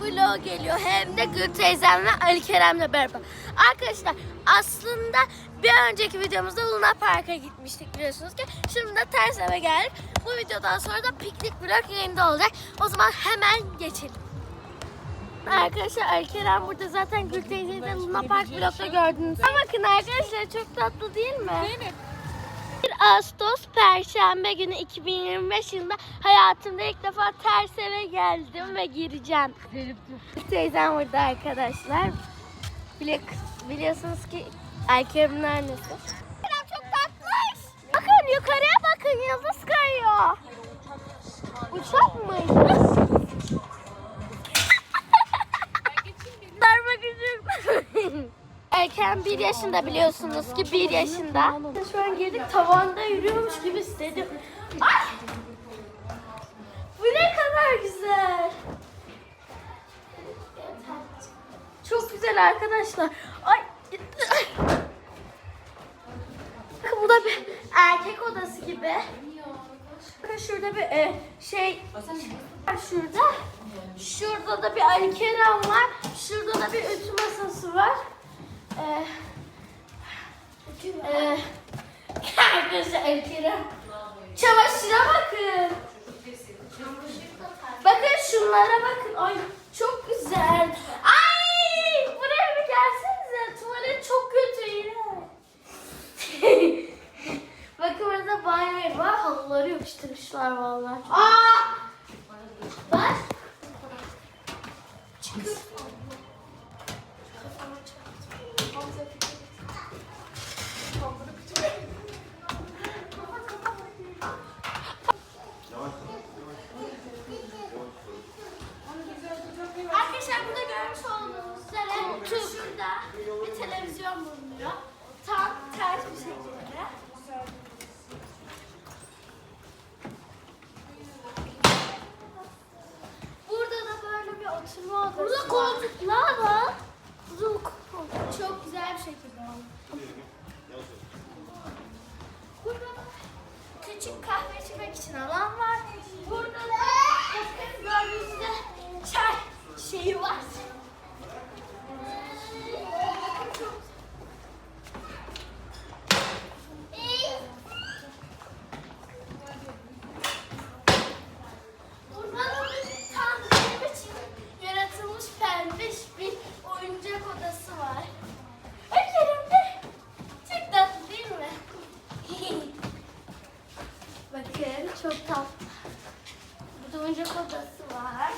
vlog geliyor. Hem de Gül teyzemle Ali Kerem'le beraber. Arkadaşlar aslında bir önceki videomuzda Luna Park'a gitmiştik biliyorsunuz ki. Şimdi de ters eve geldik. Bu videodan sonra da piknik vlog yayında olacak. O zaman hemen geçelim. Arkadaşlar Ali Kerem burada zaten Gül teyzeyi de Luna Park vlogda gördünüz. Ama bakın arkadaşlar çok tatlı değil mi? 1 Ağustos Perşembe günü 2025 yılında hayatımda ilk defa ters eve geldim ve gireceğim. Teyzem burada arkadaşlar. Bili biliyorsunuz ki Erkem'in annesi. Çok tatlış. Bakın yukarıya Erken bir yaşında biliyorsunuz ki bir yaşında. Şu an girdik tavanda yürüyormuş gibi hissediyorum. Ay! Bu ne kadar güzel. Çok güzel arkadaşlar. Ay. Bu da bir erkek odası gibi. Şurada bir e, şey şurada. Şurada da bir Ali Kerem var. Şurada da bir ütü masası var. Ee, e, arkadaşlar Kerem. Çamaşıra bakın. Bakın şunlara bakın. Ay çok güzel. Ay buraya bir gelsenize. Tuvalet çok kötü yine. bakın burada banyo var. Halıları yapıştırmışlar vallahi. Aa! Bak. Çıkıyor. Arkadaşlar burada görmüş olduğunuz üzere şurada bir televizyon bulunuyor. Tam ters bir şekilde. Burada da böyle bir oturma odası Burada koltuklar var. Burada da küçük kahve içmek için alan var. Burada da bakın gördüğünüz üzere çay şeyi var. Bakın çok Burada da bir tam benim için yaratılmış pembiş bir oyuncak odası var. Ay yerimde. Çok tatlı değil mi? Bakın çok tatlı. Burada oyuncak odası var.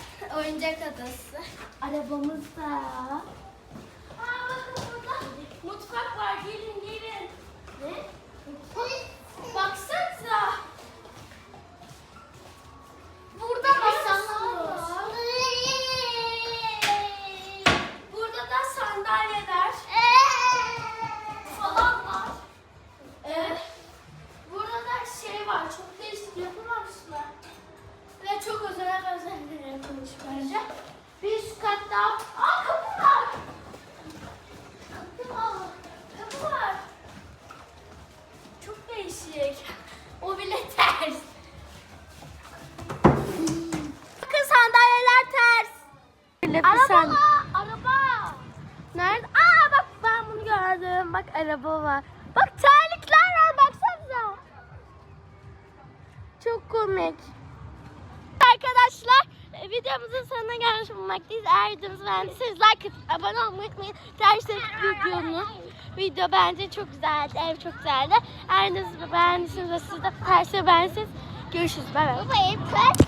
Oyuncak odası. Arabamız da. Aa bakın burada mutfak var. Gelin gelin. Ne? Baksanıza. Burada masalar var. Burada da sandalyeler falan var. Ee, burada da şey var. Çok değişik yapılmamışlar. Ve çok özel özellikler yapılmış bence. Bir üst katta. Aa kapı var. Kapı var. Kapı var. Çok değişik. O bile ters. Bakın sandalyeler ters. Araba var. Araba. Nerede? Aa bak ben bunu gördüm. Bak araba var. Bak terlikler var baksanıza. Çok komik. Arkadaşlar e, videomuzun sonuna gelmiş bulunmaktayız. Eğer videomuzu beğendiyseniz like atıp abone olmayı unutmayın. Derseniz videonun video bence çok güzeldi. Ev çok güzeldi. Eğer videomuzu beğendiyseniz ve siz de tersi beğendiyseniz görüşürüz. Bay bay.